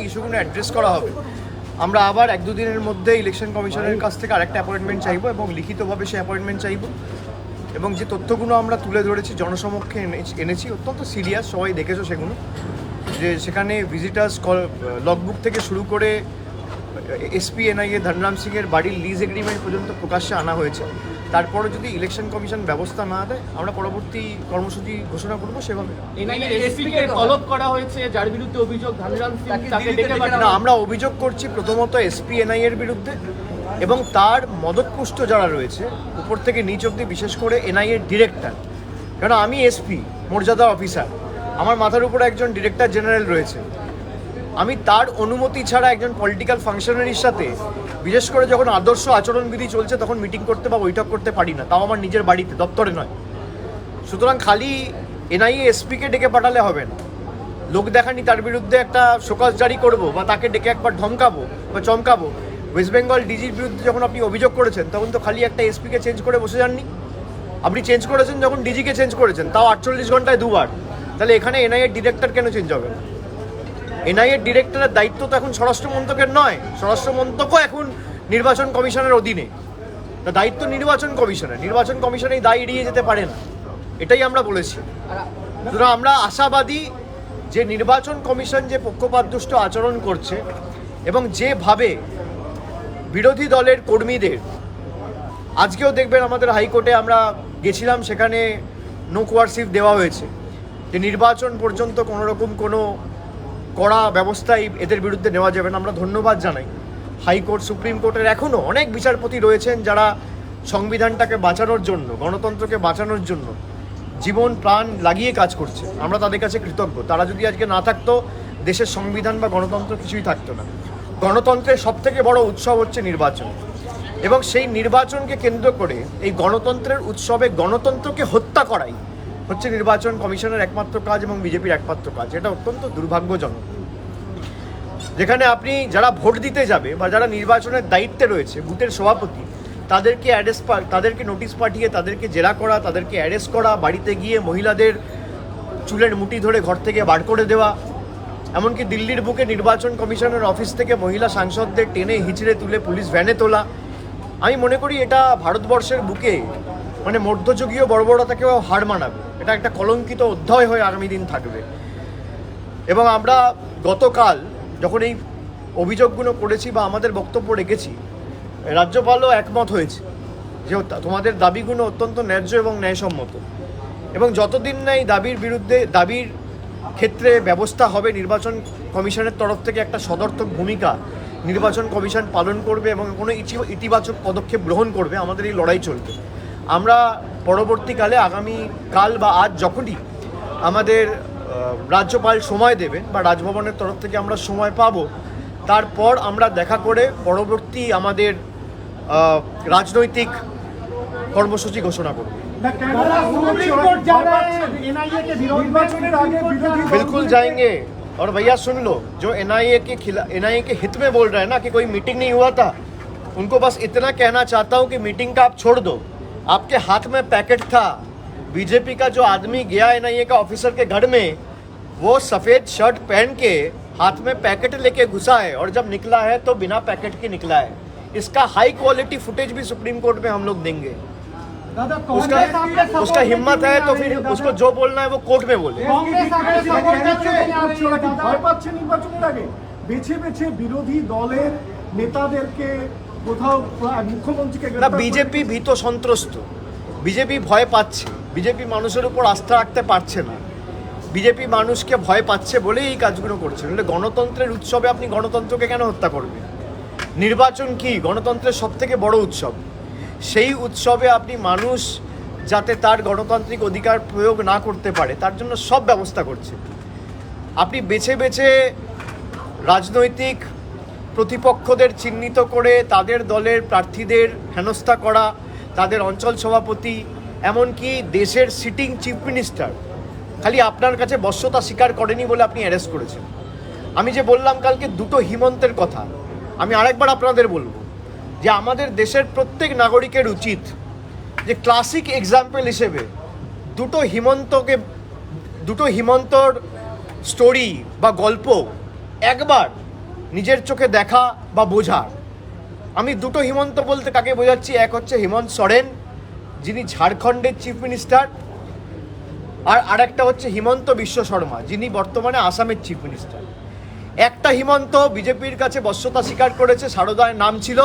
ইস্যুগুলো address করা হবে। আমরা আবার এক দুদিনের মধ্যে ইলেকশন কমিশনের কাছ থেকে আরেকটা অ্যাপয়েন্টমেন্ট চাইব এবং লিখিতভাবে সেই অ্যাপয়েন্টমেন্ট চাইব। এবং যে তথ্যগুলো আমরা তুলে ধরেছি, জনসমক্ষে এনেছি- অত্যন্ত সিরিয়াস সবাই দেখেছ সেগুলো। যে সেখানে ভিজিটার্স লগবুক থেকে শুরু করে এসপি, এনআইএ, ধনরাম সিংয়ের বাড়ির লিজ এগ্রিমেন্ট পর্যন্ত প্রকাশ্যে আনা হয়েছে। তারপরে যদি ইলেকশন কমিশন ব্যবস্থা না দেয় আমরা পরবর্তী কর্মসূচি ঘোষণা করব সেভাবে। এনআইএ এসপি তলব করা হয়েছে যার বিরুদ্ধে অভিযোগ না আমরা অভিযোগ করছি প্রথমত এসপি এনআই এর বিরুদ্ধে এবং তার মদতপুষ্ট যারা রয়েছে উপর থেকে নিচ অব্দি বিশেষ করে এনআই এর ডিরেক্টর কারণ আমি এসপি মর্যাদা অফিসার আমার মাথার উপরে একজন ডিরেক্টর জেনারেল রয়েছে। আমি তার অনুমতি ছাড়া একজন পলিটিক্যাল ফাংশনারির সাথে বিশেষ করে যখন আদর্শ আচরণবিধি চলছে, তখন মিটিং করতে বা বৈঠক করতে পারি না। তাও আমার নিজের বাড়িতে, দপ্তরে নয়। সুতরাং খালি এনআইএ এসপিকে ডেকে পাঠালে হবে না। লোক দেখানি তার বিরুদ্ধে একটা শোকজ জারি করব বা তাকে ডেকে একবার ধমকাবো বা চমকাবো। ওয়েস্ট বেঙ্গল ডিজির বিরুদ্ধে যখন আপনি অভিযোগ করেছেন, তখন তো খালি একটা এসপিকে চেঞ্জ করে বসে যাননি। আপনি চেঞ্জ করেছেন যখন ডিজিকে চেঞ্জ করেছেন, তাও আটচল্লিশ ঘন্টায় দুবার। তাহলে এখানে এনআইএর ডিরেক্টর কেন চেঞ্জ হবে? না এনআইএর ডিরেক্টরের দায়িত্ব তো এখন স্বরাষ্ট্র মন্ত্রকের নয়। স্বরাষ্ট্র মন্ত্রকও এখন নির্বাচন কমিশনের অধীনে। তা দায়িত্ব নির্বাচন কমিশনের। নির্বাচন কমিশন এই দায় এড়িয়ে যেতে পারে না। এটাই আমরা বলেছি। সুতরাং আমরা আশাবাদী যে নির্বাচন কমিশন যে পক্ষপাতদুষ্ট আচরণ করছে এবং যেভাবে বিরোধী দলের কর্মীদের, আজকেও দেখবেন আমাদের হাইকোর্টে আমরা গেছিলাম, সেখানে নো কোয়ারসিভ দেওয়া হয়েছে। যে নির্বাচন পর্যন্ত কোনো রকম কোনো কড়া ব্যবস্থাই এদের বিরুদ্ধে নেওয়া যাবে না। আমরা ধন্যবাদ জানাই। হাইকোর্ট, সুপ্রিম কোর্টের এখনও অনেক বিচারপতি রয়েছেন যারা সংবিধানটাকে বাঁচানোর জন্য, গণতন্ত্রকে বাঁচানোর জন্য জীবন, প্রাণ লাগিয়ে কাজ করছে। আমরা তাদের কাছে কৃতজ্ঞ। তারা যদি আজকে না থাকতো, দেশের সংবিধান বা গণতন্ত্র কিছুই থাকতো না। গণতন্ত্রের সব থেকে বড় উৎসব হচ্ছে নির্বাচন। এবং সেই নির্বাচনকে কেন্দ্র করে এই গণতন্ত্রের উৎসবে গণতন্ত্রকে হত্যা করাই হচ্ছে নির্বাচন কমিশনের একমাত্র কাজ এবং বিজেপির একমাত্র কাজ। এটা অত্যন্ত দুর্ভাগ্যজনক। যেখানে আপনি যারা ভোট দিতে যাবে বা যারা নির্বাচনের দায়িত্বে রয়েছে, বুথের সভাপতি, তাদেরকে অ্যারেস্ট তাদেরকে নোটিশ পাঠিয়ে, তাদেরকে জেরা করা, তাদেরকে অ্যারেস্ট করা, বাড়িতে গিয়ে মহিলাদের চুলের মুটি ধরে ঘর থেকে বার করে দেওয়া, এমনকি দিল্লির বুকে নির্বাচন কমিশনের অফিস থেকে মহিলা সাংসদদের টেনে হিচড়ে তুলে পুলিশ ভ্যানে তোলা, আমি মনে করি এটা ভারতবর্ষের বুকে মানে মধ্যযুগীয় বর্বরতাকেও হার মানাবে। এটা একটা কলঙ্কিত অধ্যায় হয়ে আগামী দিন থাকবে। এবং আমরা গতকাল যখন এই অভিযোগগুলো করেছি বা আমাদের বক্তব্য রেখেছি, রাজ্যপালও একমত হয়েছে যে তোমাদের দাবিগুলো অত্যন্ত ন্যায্য এবং ন্যায়সম্মত। এবং যতদিন না এই দাবির বিরুদ্ধে দাবির ক্ষেত্রে ব্যবস্থা হবে, নির্বাচন কমিশনের তরফ থেকে একটা সদর্থক ভূমিকা নির্বাচন কমিশন পালন করবে এবং কোনো ইতি- ইতিবাচক পদক্ষেপ গ্রহণ করবে, আমাদের এই লড়াই চলবে। আমরা পরবর্তীকালে আগামী কাল বা আজ যখনই আমাদের আহ, রাজ্যপাল সময় দেবেন বা রাজভবনের তরফ থেকে আমরা সময় পাবো তারপর আমরা দেখা করে পরবর্তী আমাদের আহ, রাজনৈতিক কর্মসূচি ঘোষণা করব নির্বাচনের আগে বিরোধী बिल्कुल जाएंगे और भैया सुन लो जो एनआईए के खिला एनआईए के हित में बोल रहे हैं ना कि कोई मीटिंग नहीं हुआ था उनको बस इतना कहना चाहता हूँ कि मीटिंग का आप छोड़ दो आपके हाथ में पैकेट था बीजेपी का जो आदमी गया एनआईए का ऑफिसर के घर में वो सफेद शर्ट पहन के हाथ में पैकेट लेके घुसा है और जब निकला है तो बिना पैकेट के निकला है इसका हाई क्वालिटी फुटेज भी सुप्रीम कोर्ट में हम लोग देंगे দাদা उसका उसका हिम्मत है तो फिर उसको जो बोलना है वो कोर्ट में बोले ভয় পাচ্ছে নির্বাচনের আগে বেছে বেছে বিরোধী দলের নেতাদেরকে কোথাও মুখ্যমন্ত্রীকে না বিজেপি ভীত সন্ত্রস্ত। বিজেপি ভয় পাচ্ছে। বিজেপি মানুষের উপর আস্থা রাখতে পারছে না। বিজেপি মানুষকে ভয় পাচ্ছে বলেই এই কাজগুলো করছে। নাহলে গণতন্ত্রের উৎসবে আপনি গণতন্ত্রকে কেন হত্যা করবেন? নির্বাচন কি? গণতন্ত্রের সব থেকে বড় উৎসব। সেই উৎসবে আপনি মানুষ যাতে তার গণতান্ত্রিক অধিকার প্রয়োগ না করতে পারে তার জন্য সব ব্যবস্থা করছে। আপনি বেছে বেছে রাজনৈতিক প্রতিপক্ষদের চিহ্নিত করে তাদের দলের প্রার্থীদের হেনস্থা করা, তাদের অঞ্চল সভাপতি, এমনকি দেশের সিটিং চিফ মিনিস্টার খালি আপনার কাছে বশ্যতা স্বীকার করেনি বলে আপনি অ্যারেস্ট করেছেন। আমি যে বললাম কালকে দুটো হিমন্তের কথা, আমি আরেকবার আপনাদের বলব যে আমাদের দেশের প্রত্যেক নাগরিকের উচিত যে ক্লাসিক এক্সাম্পল হিসেবে দুটো হিমন্তকে, দুটো হিমন্তর স্টোরি বা গল্প একবার নিজের চোখে দেখা বা বোঝা আমি দুটো হিমন্ত বলতে কাকে বোঝাচ্ছি? এক হচ্ছে হিমন্ত সরেন, যিনি ঝাড়খণ্ডের চিফ মিনিস্টার, আর আরেকটা হচ্ছে হিমন্ত বিশ্ব শর্মা, যিনি বর্তমানে আসামের চিফ মিনিস্টার। একটা হিমন্ত বিজেপির কাছে বশ্যতা স্বীকার করেছে, সারদার নাম ছিল,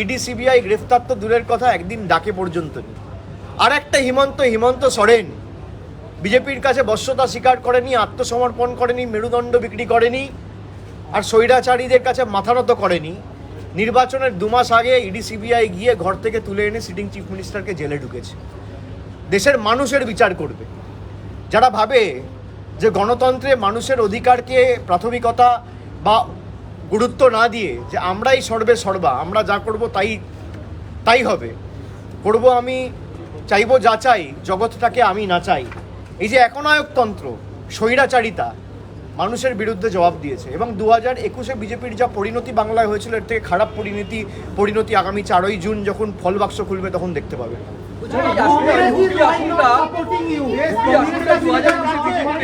ইডি, সিবিআই গ্রেফতার তো দূরের কথা, একদিন ডাকে পর্যন্ত আর একটা হিমন্ত হিমন্ত সরেন, বিজেপির কাছে বশ্যতা স্বীকার করেনি, আত্মসমর্পণ করেনি, মেরুদণ্ড বিক্রি করেনি আর স্বৈরাচারীদের কাছে মাথা নত করেনি। নির্বাচনের দু মাস আগে ইডি সিবিআই গিয়ে ঘর থেকে তুলে এনে সিটিং চিফ মিনিস্টারকে জেলে ঢুকেছে। দেশের মানুষের বিচার করবে। যারা ভাবে যে গণতন্ত্রে মানুষের অধিকারকে প্রাথমিকতা বা গুরুত্ব না দিয়ে যে আমরাই সর্বে সর্বা, আমরা যা করব তাই তাই হবে। করব আমি, চাইব যা চাই, জগৎটাকে আমি না চাই। এই যে একনায়কতন্ত্র, স্বৈরাচারিতা মানুষের বিরুদ্ধে জবাব দিয়েছে। এবং দু হাজার একুশে বিজেপির যা পরিণতি বাংলায় হয়েছিল এর থেকে খারাপ পরিণতি পরিণতি আগামী চারই জুন যখন ফল বাক্স খুলবে তখন দেখতে পাবে।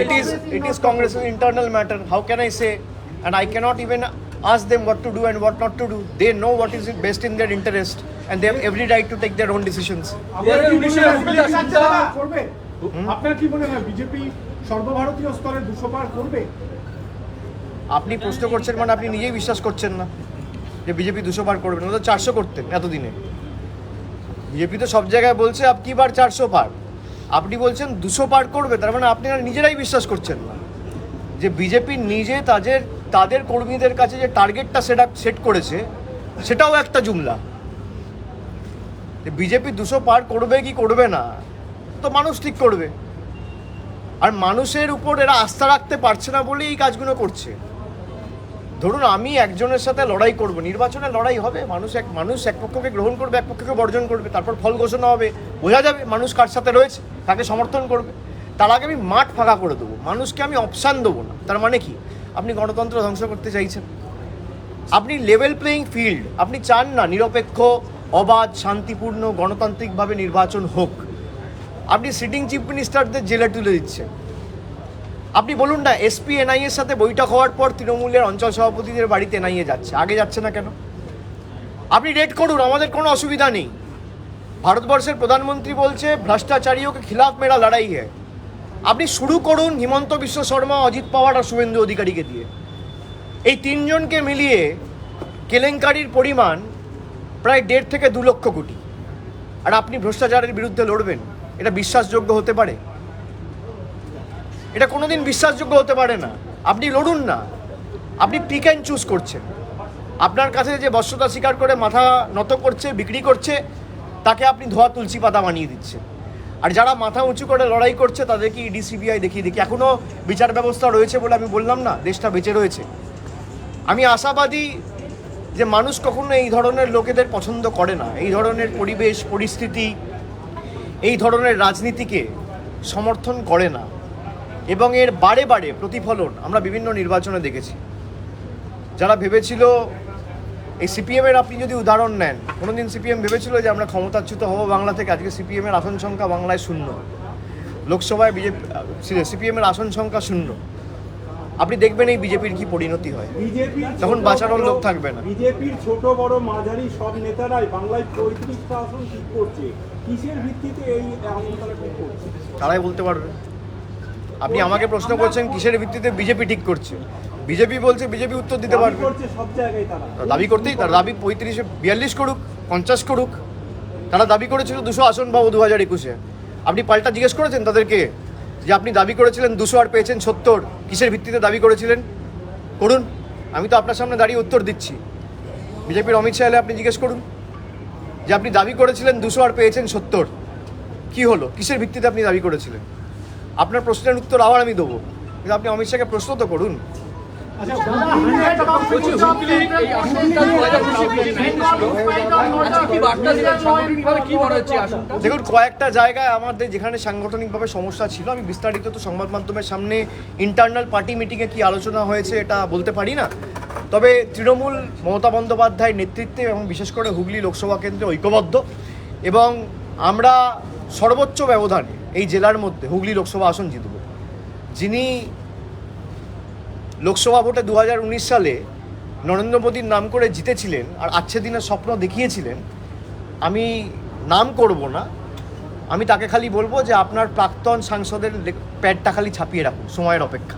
It is it is Congress internal matter how can I say and I can't even ask them what to do and what not to do they know what is it best in their interest and they have every right to take their own decisions আপনার কি মনে হয় BJP সর্বভারতীয় স্তরে দুশো পার করবে? আপনি প্রশ্ন করছেন মানে আপনি নিজেই বিশ্বাস করছেন না যে বিজেপি দুশো পার করবেন না? তো চারশো করতেন এতদিনে। বিজেপি তো সব জায়গায় বলছে কি বার চারশো পার? আপনি বলছেন দুশো পার করবে, তার মানে আপনারা নিজেরাই বিশ্বাস করছেন না। যে বিজেপি নিজে তাদের তাদের কর্মীদের কাছে যে টার্গেটটা সেটা সেট করেছে, সেটাও একটা জুমলা। বিজেপি দুশো পার করবে কি করবে না? তো মানুষ ঠিক করবে। আর মানুষের উপর এরা আস্থা রাখতে পারছে না বলেই এই কাজগুলো করছে। ধরুন আমি একজনের সাথে লড়াই করব, নির্বাচনে লড়াই হবে, মানুষ এক মানুষ এক পক্ষকে গ্রহণ করবে, এক পক্ষকে বর্জন করবে, তারপর ফল ঘোষণা হবে, বোঝা যাবে মানুষ কার সাথে রয়েছে তাকে সমর্থন করবে। তার আগে আমি মাঠ ফাঁকা করে দেবো, মানুষকে আমি অপশান দেবো না। তার মানে কি? আপনি গণতন্ত্র ধ্বংস করতে চাইছেন। আপনি লেভেল প্লেয়িং ফিল্ড আপনি চান না নিরপেক্ষ, অবাধ, শান্তিপূর্ণ, গণতান্ত্রিকভাবে নির্বাচন হোক। আপনি সিটিং চিফ মিনিস্টারদের জেলে তুলে দিচ্ছেন। আপনি বলুন না এসপি এনআই এর সাথে বৈঠক হওয়ার পর তৃণমূলের অঞ্চল সভাপতিদের বাড়িতে এনআইএ যাচ্ছে। আগে যাচ্ছে না কেন? আপনি রেড করুন, আমাদের কোনো অসুবিধা নেই। ভারতবর্ষের প্রধানমন্ত্রী বলছে ভ্রষ্টাচারীও কে খিলাফ মেরা লড়াই হ্যাঁ আপনি শুরু করুন হিমন্ত বিশ্ব শর্মা, অজিত পাওয়ার আর শুভেন্দু অধিকারীকে দিয়ে। এই তিনজনকে মিলিয়ে কেলেঙ্কারির পরিমাণ প্রায় দেড় থেকে দু লক্ষ কোটি। আর আপনি ভ্রষ্টাচারের বিরুদ্ধে লড়বেন। এটা বিশ্বাসযোগ্য হতে পারে? এটা কোনোদিন বিশ্বাসযোগ্য হতে পারে না। আপনি লড়ুন না। আপনি পিক অ্যান্ড চুজ করছেন। আপনার কাছে যে বস্ত্রতা স্বীকার করে মাথা নত করছে, বিক্রি করছে, তাকে আপনি ধোয়া তুলসী পাতা বানিয়ে দিচ্ছেন। আর যারা মাথা উঁচু করে লড়াই করছে, তাদেরকে ইডি সিবিআই দেখিয়ে দেখি। এখনও বিচার ব্যবস্থা রয়েছে বলে আমি বললাম না, দেশটা বেঁচে রয়েছে। আমি আশাবাদী যে মানুষ কখনো এই ধরনের লোকেদের পছন্দ করে না। এই ধরনের পরিবেশ, পরিস্থিতি এই ধরনের রাজনীতিকে সমর্থন করে না। এবং এর বারে বারে প্রতিফলন আমরা বিভিন্ন নির্বাচনে দেখেছি। যারা ভেবেছিল, এই সিপিএমের আপনি যদি উদাহরণ নেন, কোনোদিন সিপিএম ভেবেছিল যে আমরা ক্ষমতাচ্যুত হব বাংলা থেকে? আজকে সিপিএমের আসন সংখ্যা বাংলায় শূন্য। লোকসভায় বিজেপি সিপিএমের আসন সংখ্যা শূন্য। আপনি দেখবেন এই বিজেপির কি পরিণতি হয়। বিজেপির তখন বাঁচানোর লোক থাকবে না। বিজেপির ছোট বড় মাঝারি সব নেতারাই বাংলায় পঁয়ত্রিশটা আসন ঠিক করছে। কিসের ভিত্তিতে এই আসন তারা ঠিক করছে? তারাই বলতে পারবে। আপনি আমাকে প্রশ্ন করছেন কিসের ভিত্তিতে বিজেপি ঠিক করছে? বিজেপি বলছে বিজেপি উত্তর দিতে পারবে। করছে সব জায়গায় তারা। দাবি করতেই তার দাবি পঁয়ত্রিশে বিয়াল্লিশ করুক পঞ্চাশ করুক। তারা দাবি করেছিল দুশো আসন পাবো দু হাজার একুশে। আপনি পাল্টা জিজ্ঞেস করেছেন তাদেরকে? যে আপনি দাবি করেছিলেন দুশো আর পেয়েছেন সত্তর, কিসের ভিত্তিতে দাবি করেছিলেন? করুন, আমি তো আপনার সামনে দাঁড়িয়ে উত্তর দিচ্ছি। বিজেপির অমিত শাহ আপনি জিজ্ঞেস করুন। যে আপনি দাবি করেছিলেন দুশো আর পেয়েছেন সত্তর, কি হলো? কিসের ভিত্তিতে আপনি দাবি করেছিলেন? আপনার প্রশ্নের উত্তর আবার আমি দেবো। কিন্তু আপনি অমিত শাহকে প্রশ্ন তো করুন। দেখুন কয়েকটা জায়গায় আমাদের যেখানে সাংগঠনিকভাবে সমস্যা ছিল আমি বিস্তারিত তো সংবাদ মাধ্যমের সামনে ইন্টারনাল পার্টি মিটিংয়ে কি আলোচনা হয়েছে এটা বলতে পারি না। তবে তৃণমূল মমতা বন্দ্যোপাধ্যায়ের নেতৃত্বে এবং বিশেষ করে হুগলি লোকসভা কেন্দ্রে ঐক্যবদ্ধ এবং আমরা সর্বোচ্চ ব্যবধানে এই জেলার মধ্যে হুগলি লোকসভা আসন জিতব। যিনি লোকসভা ভোটে দু হাজার উনিশ সালে নরেন্দ্র মোদীর নাম করে জিতেছিলেন আর আচ্ছে দিনের স্বপ্ন দেখিয়েছিলেন, আমি নাম করব না। আমি তাকে খালি বলব যে আপনার প্রাক্তন সাংসদের প্যাডটা খালি ছাপিয়ে রাখুন, সময়ের অপেক্ষা।